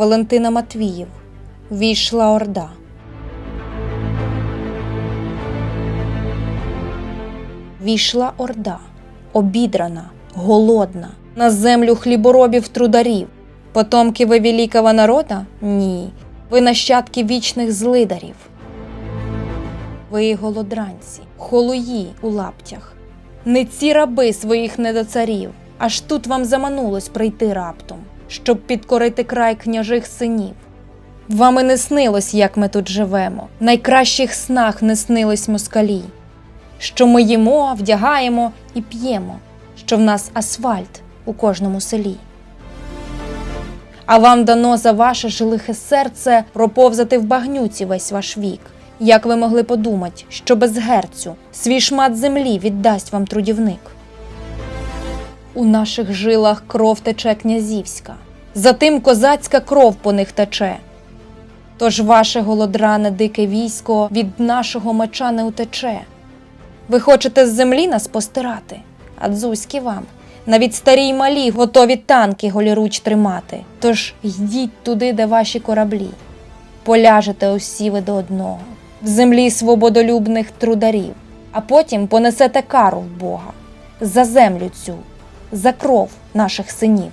Валентина Матвіїв. Війшла Орда. Війшла Орда, обідрана, голодна, на землю хліборобів трударів. Потомки ви великого народа? Ні. Ви нащадки вічних злидарів. Ви голодранці, холуї у лаптях, не ці раби своїх недоцарів, аж тут вам заманулось прийти раптом, щоб підкорити край княжих синів. Вам і не снилось, як ми тут живемо, найкращих снах не снились москалі, що ми їмо, вдягаємо і п'ємо, що в нас асфальт у кожному селі. А вам дано за ваше жилихе серце проповзати в багнюці весь ваш вік. Як ви могли подумать, що без герцю свій шмат землі віддасть вам трудівник? У наших жилах кров тече князівська, затим козацька кров по них тече. Тож ваше голодране дике військо від нашого меча не утече. Ви хочете з землі нас постирати, а дзузьки вам. Навіть старі й малі готові танки голіруч тримати. Тож йдіть туди, де ваші кораблі. Поляжете усі ви до одного, в землі свободолюбних трударів, а потім понесете кару в Бога за землю цю, за кров наших синів.